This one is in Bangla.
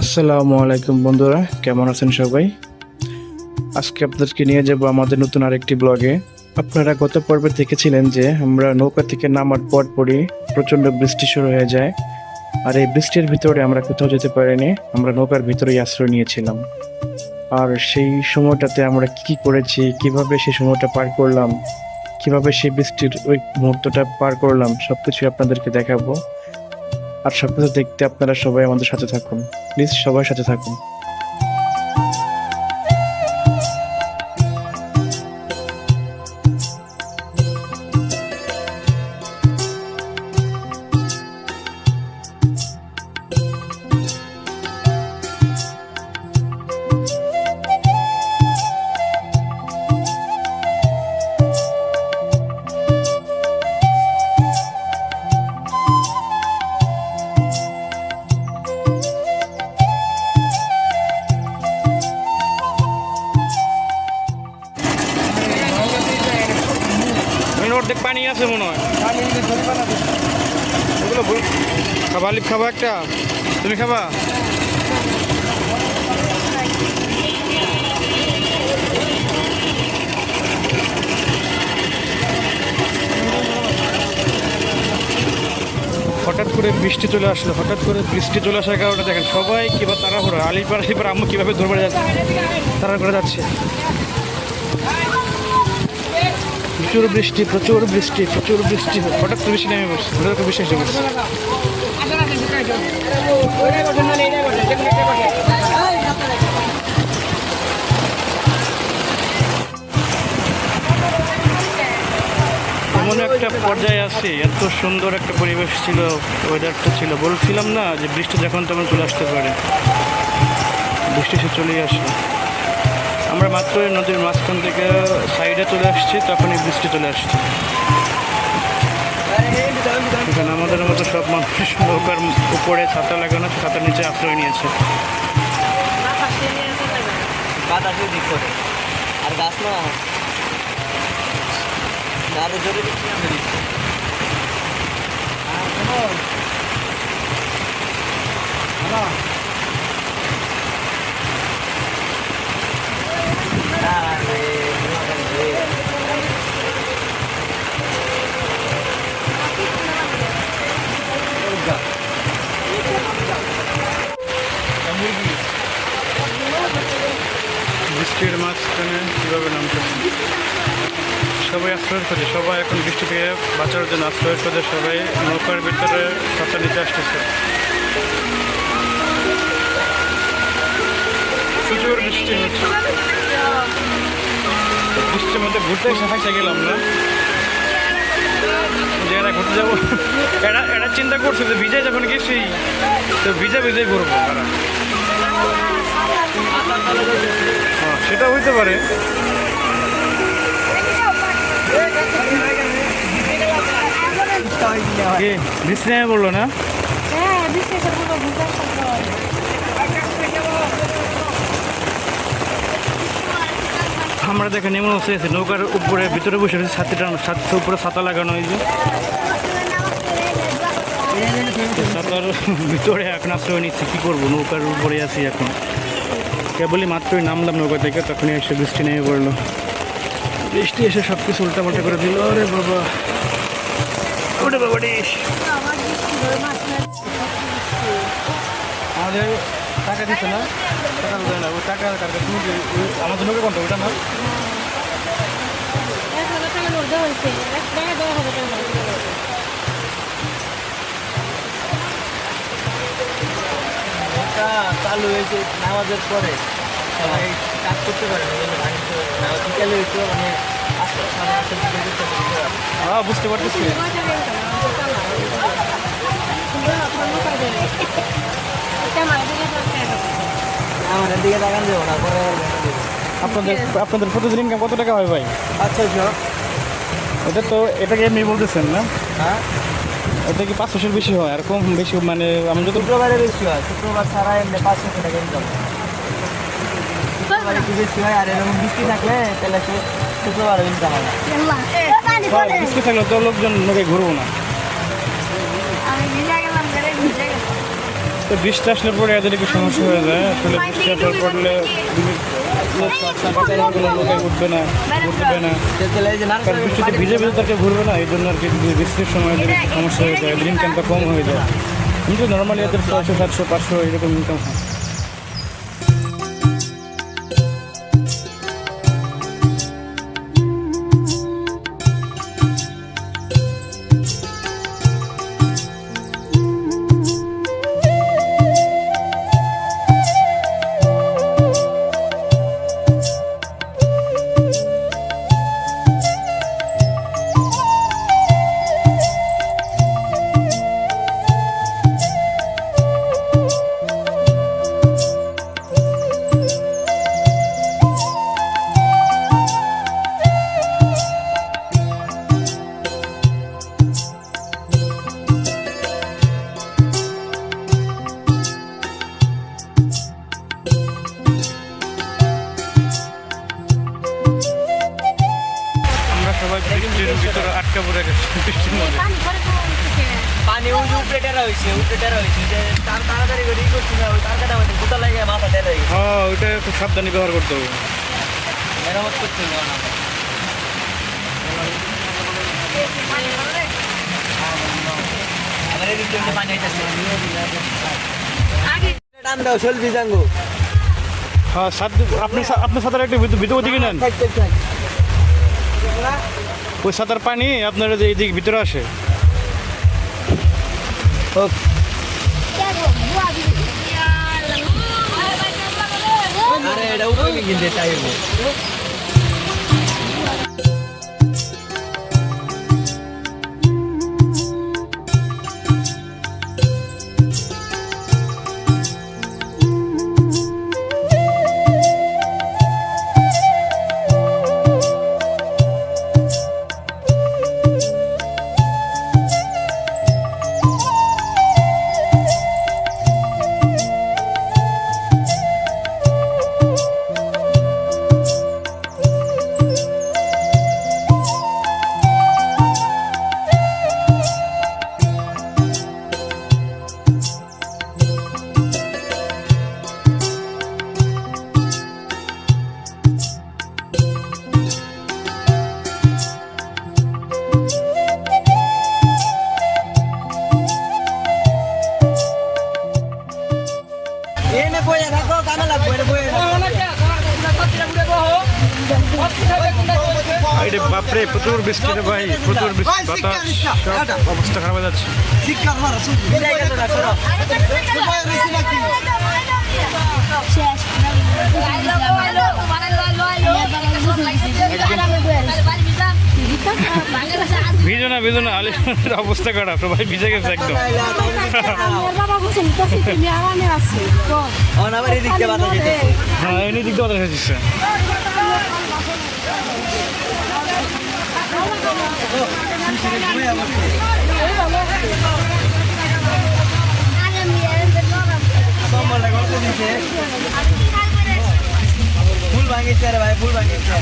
আসসালামু আলাইকুম বন্ধুরা কেমন আছেন সবাই? আজকে আপনাদেরকে নিয়ে যাব আমাদের নতুন আরেকটি ব্লগে আপনারা গত পর্বে দেখেছিলেন যে আমরা নৌকা থেকে নামার পর পরই প্রচণ্ড বৃষ্টি শুরু হয়ে যায়। আর এই বৃষ্টির ভিতরে আমরা কোথাও যেতে পারিনি, আমরা নৌকার ভিতরেই আশ্রয় নিয়েছিলাম। আর সেই সময়টাতে আমরা কি করেছি, কীভাবে সেই সময়টা পার করলাম, কীভাবে সেই বৃষ্টির ওই মুহূর্তটা পার করলাম সব কিছুই আপনাদেরকে দেখাবো। আর সব কিছু দেখতে আপনারা সবাই আমাদের সাথে থাকুন। প্লিজ সবাই সাথে থাকুন। খাবা একটা? তুমি খাবা? হঠাৎ করে বৃষ্টি চলে আসলো, হঠাৎ করে বৃষ্টি চলে আসার কারণে দেখেন সবাই কিবা তাড়াহুড়ো আলিপার আলিপার আম্মু কীভাবে ধরবে যাচ্ছে তারা করে যাচ্ছে। প্রচুর বৃষ্টি প্রচুর বৃষ্টি প্রচুর বৃষ্টি, হঠাৎ করে বৃষ্টি নেমে পড়ছে, হঠাৎ করে বৃষ্টি এসে পড়ছে। এমন একটা পর্যায়ে আছি, এত সুন্দর একটা পরিবেশ ছিল ওয়েদারটা ছিল। বলছিলাম না যে বৃষ্টি যখন তখন চলে আসতে পারে। বৃষ্টি সে চলেই আসলো আমরা মাত্র নদীর মাঝখান থেকে সাইডে চলে আসছি, তখনই বৃষ্টি চলে আসছে। এখানে আমাদের মতো সব মানুষ নৌকার উপরে ছাতা লাগানো ছাতার নিচে আশ্রয় নিয়েছে। বাতাসের দিক করে আর নামতেছে সবাই আশ্রয় খোঁজে সবাই এখন বৃষ্টি থেকে বাঁচার জন্য আশ্রয় খোঁজে সবাই নৌকার ভিতরে ছাতা নিতে আসতেছে। প্রচুর বৃষ্টি হচ্ছে। বৃষ্টির মধ্যে ঘুরতে হাসে গেলাম না। যে এরা ঘুরতে যাব, এরা এরা চিন্তা করছে যে ভিজে যখন গেছি, তো ভিজে ভিজে ঘুরবো। এরা সেটা হইতে পারে। নেমে পড়ল না? আমরা দেখে নেমে বসে আছি নৌকার উপরে, ভিতরে বসে রয়েছে ছাতিটা, ছাতির উপরে ছাতা লাগানো হয়েছে। ছাতার ভিতরে এখন আশ্রয় নিচ্ছি, কী করব? নৌকার উপরে আছি এখন। কেবলই মাত্রই নামলাম নৌকা থেকে তখনই এসে বৃষ্টি নেমে পড়ল। বৃষ্টি এসে সব কিছু উল্টাপাল্টা করে দিল আরে বাবা। ওরে বাবা আমাদের টাকা দিচ্ছে না? টাকা দেয় না ওই টাকা কার কাছে? তুমি আমাদের নৌকা কোনটা? ওইটা না? টাকা এটা চালু হয়েছে নামাজের পরে। সবাই কাজ করতে পারে বিকালে একটু মানে হ্যাঁ বুঝতে পারতেছি। আপনাদের আপনাদের প্রতিদিন ইনকাম কত টাকা হয় ভাই? আচ্ছা এটা তো এটাকে এমনি বলতেছেন না? হ্যাঁ? এটা কি পাঁচশোর বেশি হয়? আর কম বেশি মানে আমি যত শুক্রবারে বেশি হয়। শুক্রবার ছাড়া এমনি পাঁচশো টাকা ইনকাম শুক্রবারে একটু বেশি হয় আর এরকম বৃষ্টি থাকলে তাহলে সে শুক্রবারে ইনকাম হয় না। বৃষ্টি থাকলে তো লোকজন লোকে ঘুরবো না। তো বৃষ্টি আসলে পরে এদের একটু সমস্যা হয়ে যায়। আসলে বৃষ্টি আসার পড়লে উঠবে না উঠবে না কারণ বৃষ্টিতে ভিজে ভিজে তাকে ঘুরবে না এই জন্য আর কি বৃষ্টির সময় সমস্যা হয়ে যায়। ইনকামটা কম হয়ে যায়। কিন্তু নর্মালি এদের ছয়শো, সাতশো, পাঁচশো এরকম ইনকাম হয়। পানি ওই যে উপরে টেরা হয়েছে উপরে টেরা হয়েছে যে তার তাড়াতাড়ি করে ই করছি না ওই তার কাটা হয়েছে কোথা লাগে মাথা টেরা হয়েছে হ্যাঁ ওইটা খুব সাবধানে ব্যবহার করতে হবে মেরামত করতে হবে না আমার এদিক থেকে পানি আইতেছে টান দাও শোল বিজাঙ্গু হ্যাঁ সাত আপনি সা- আপনি সাঁতার একটু ভিতর ভিতর দিকে নেন থাক থাক থাক ওই সাঁতার পানি আপনার যে এইদিক ভিতরে আসে। আরে এটা উপরে কিনতে বাপরে প্রচুর বৃষ্টি রে ভাই প্রচুর বৃষ্টি। বাতাস সব অবস্থা খারাপ হয়ে যাচ্ছে। ভিজো না ভিজো না আলিশের অবস্থা খারাপ সবাই ভিজে গেছে একদম। হ্যাঁ বাতাস ফুল ভাঙিছে রে ভাই ফুল ভাঙিছে।